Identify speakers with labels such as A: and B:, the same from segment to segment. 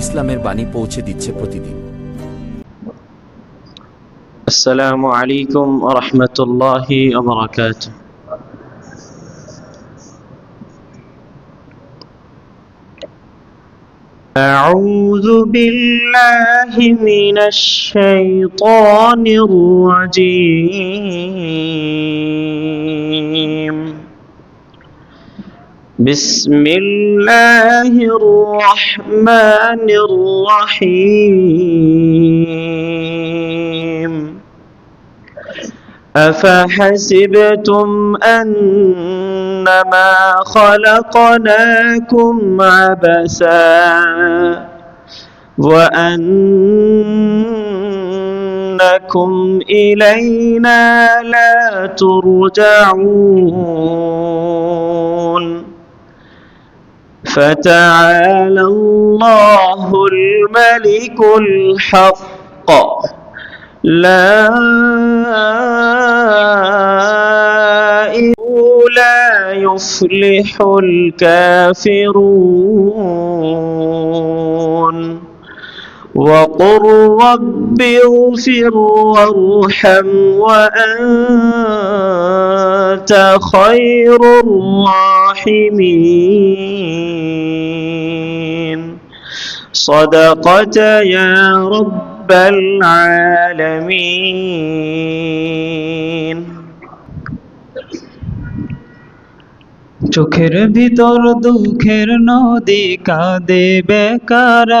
A: ইসলামের বাণী পৌঁছে দিচ্ছে প্রতিদিন
B: السلام عليكم ورحمة الله وبركاته أعوذ بالله من الشيطان الرجيم بسم الله الرحمن الرحيم. أفحسبتم أنما خلقناكم عبثا وأنكم إلينا لا ترجعون. فتعالى الله الملك الحق. لا لا يفلح الكافرون. وقل رب اغفر وارحم وأنت خير الراحمين صدقت يا رب العالمين
C: চোখের ভিতর দুঃখের নদী কাঁদে বেকারায়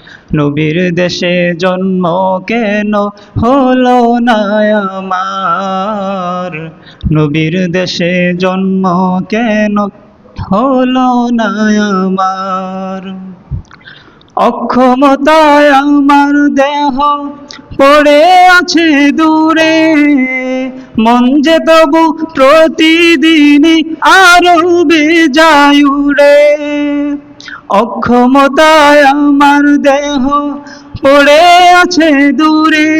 C: নবীর দেশে জন্ম কেন হলো না আমার? নবীর দেশে জন্ম কেন হলো না আমার? অক্ষমতায় আমার দেহ পড়ে আছে দূরে, মন যে তবু প্রতিদিনই আরও বেজায় উড়ে। অক্ষমতায় আমার দেহ পড়ে আছে দূরে।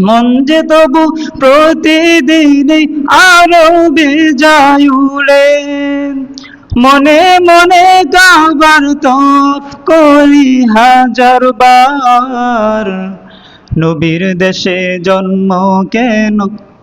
C: মন যে তবু প্রতিদিনই আরও বেজায় উড়ে। মনে মনে গাবার তো করি হাজার বার। নবীর দেশে জন্ম কেন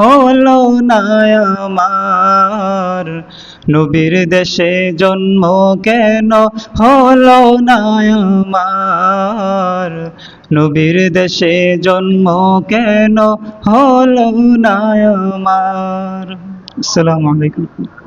C: হলো না আমার। নবীর দেশে জন্ম কেন হলো না আমার? নবীর দেশে জন্ম কেন হলো না আমার? আসসালামু আলাইকুম।